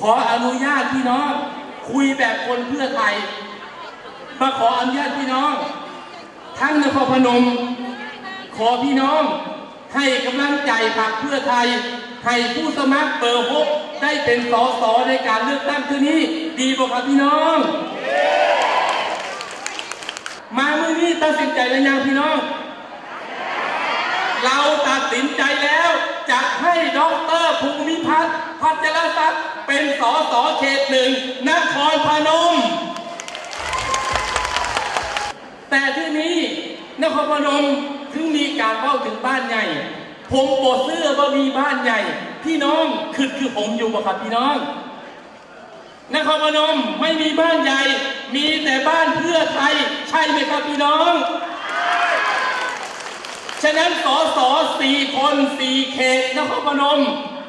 ขออนุญาตพี่น้อง คุยแบบคนเพื่อไทย มาขออนุญาตพี่น้อง ทั้งนครพนม ขอพี่น้อง ให้กำลังใจพรรคเพื่อไทย ให้ผู้สมัครเบอร์หกได้เป็นสสในการเลือกตั้งคืนนี้ ดีบ่ครับพี่น้อง มาเมื่อนี้ตัดสินใจแล้วยังพี่น้อง เราตัดสินใจแล้วจะให้ดอกเตอร ภูมิพัฒน์พัชรทรัพย์เป็นสสเขตหนึ่งนครพนม แต่ที่นี้นครพนมถึงมีการเล่าถึงบ้านใหญ่ ผมบทเสื้อว่ามีบ้านใหญ่ พี่น้องคือคือผมอยู่บ่ครับพี่น้องนครพนมไม่มีบ้านใหญ่ มีแต่บ้านเพื่อไทย ใช่ไหมครับพี่น้อง ฉะนั้นสสสี่คนสี่เขตนครพนม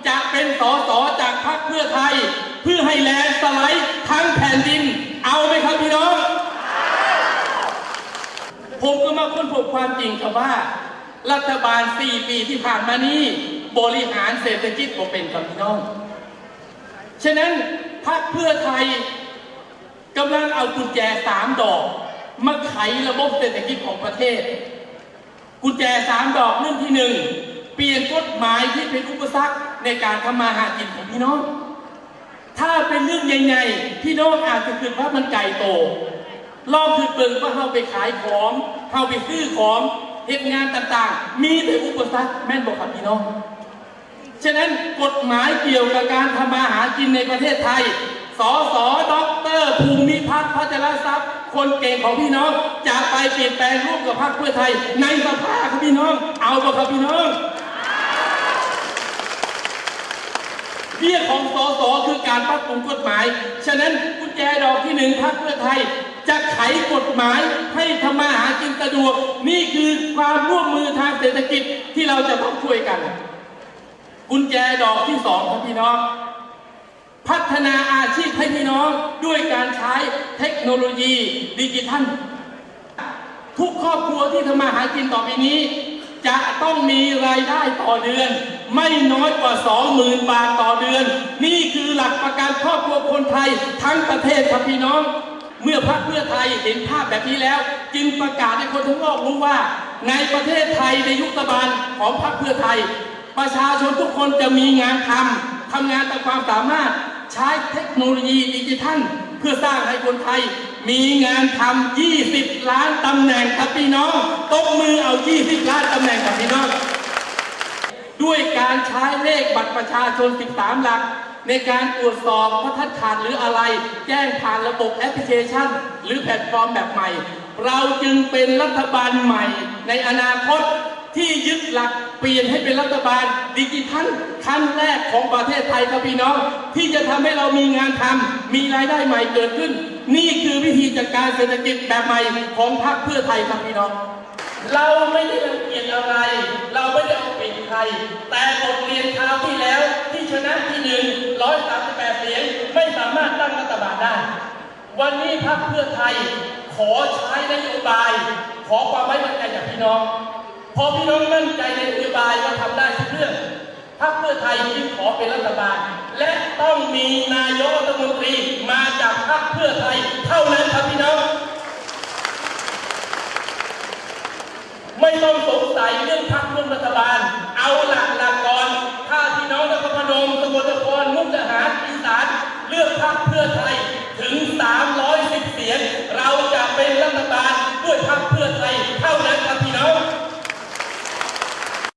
จะเป็นสสจากพรรคเพื่อไทย เพื่อให้แลนสไลด์ทั้งแผ่นดิน เอาไหมครับพี่น้อง ผมก็มาค้นพบความจริงครับว่า รัฐบาล 4 ปีที่ผ่านมานี้บริหารเศรษฐกิจผมเป็นครับพี่น้อง ฉะนั้นพรรคเพื่อไทยกำลังเอากุญแจสามดอกมาไขระบบเศรษฐกิจของประเทศ กุญแจสามดอกเรื่องที่หนึ่งเปลี่ยนกฎหมายที่เป็นอุปสรรค ในการทำมาหากินของพี่น้อง ถ้าเป็นเรื่องใหญ่ๆพี่น้องอาจจะคิดว่ามันไก่โตลองคือเบิ่งว่าเราไปขายของเราไปซื้อของเหตุงานต่างๆ มีแต่อุปสรรคแม่นบอกครับพี่น้อง ฉะนั้นกฎหมายเกี่ยวกับการทำมาหากินในประเทศไทย สสด็อกเตอร์ภูมิพัฒน์พัชรทรัพย์ คนเก่งของพี่น้อง จะไปเปลี่ยนแปลงรูปกับพรรคเพื่อไทย ในสภาครับพี่น้อง เอาบ่ครับพี่น้อง เบี้ยของสสคือการปรับปรุงกฎหมาย ฉะนั้นกุญแจดอกที่หนึ่งพรรคเพื่อไทย จะไขกฎหมายให้ทำมาหากินสะดวก นี่คือความร่วมมือทางเศรษฐกิจที่เราจะต้องช่วยกัน กุญแจดอกที่สองครับพี่น้อง พัฒนาอาชีพให้พี่น้องด้วยการใช้เทคโนโลยีดิจิทัล ทุกครอบครัวที่ทำมาหากินต่อไปนี้ จะต้องมีรายได้ต่อเดือน ไม่น้อยกว่า 20,000 บาทต่อเดือน นี่คือหลักประกันครอบครัวคนไทย ทั้งประเทศครับพี่น้อง เมื่อพรรคเพื่อไทยเห็นภาพแบบนี้แล้ว จึงประกาศให้คนทั้งโลกรู้ว่า ในประเทศไทยในยุครัฐบาลของพรรคเพื่อไทย ประชาชนทุกคนจะมีงานทำทำงานตามความสามารถใช้เทคโนโลยีดิจิทัล เพื่อสร้างให้คนไทย มีงานทำ 20 ล้านตำแหน่งครับพี่น้องตบมือเอา 20 ล้านตำแหน่งครับพี่น้อง ด้วยการใช้เลขบัตรประชาชน 13 หลัก ในการตรวจสอบว่าท่านขาดหรืออะไร แจ้งผ่านระบบแอปพลิเคชัน หรือแพลตฟอร์มแบบใหม่ เราจึงเป็นรัฐบาลใหม่ในอนาคตที่ยึดหลักเปลี่ยนให้เป็นรัฐบาลดิจิทัลขั้นแรกของประเทศไทยครับพี่น้อง ที่จะทำให้เรามีงานทำมีรายได้ใหม่เกิดขึ้น นี่คือวิธีจัดการเศรษฐกิจแบบใหม่ของพรรคเพื่อไทยครับพี่น้อง เราไม่ได้รังเกียจอะไร ย แต่บทเรียนคราวที่แล้วที่ชนะที่หนึ่งร้อยสามสิบแปดเสียงไม่สามารถตั้งรัฐบาลได้ วันนี้พรรคเพื่อไทยขอใช้นโยบาย ขอความไว้วางใจจากพี่น้อง พอพี่น้องมั่นใจในนโยบายว่าทำได้ทุกเรื่องพรรคเพื่อไทยจึงขอเป็นรัฐบาล และต้องมีนายกรัฐมนตรีมาจากพรรคเพื่อไทย เท่านั้นครับพี่น้องไม่ต้องสงสัยเรื่องพักร่วมรัฐบาล เอาหลักหลักก่อน ถ้าพี่น้องนครพนมสกลนครมุกดาหารอีสานเลือก พักเพื่อไทย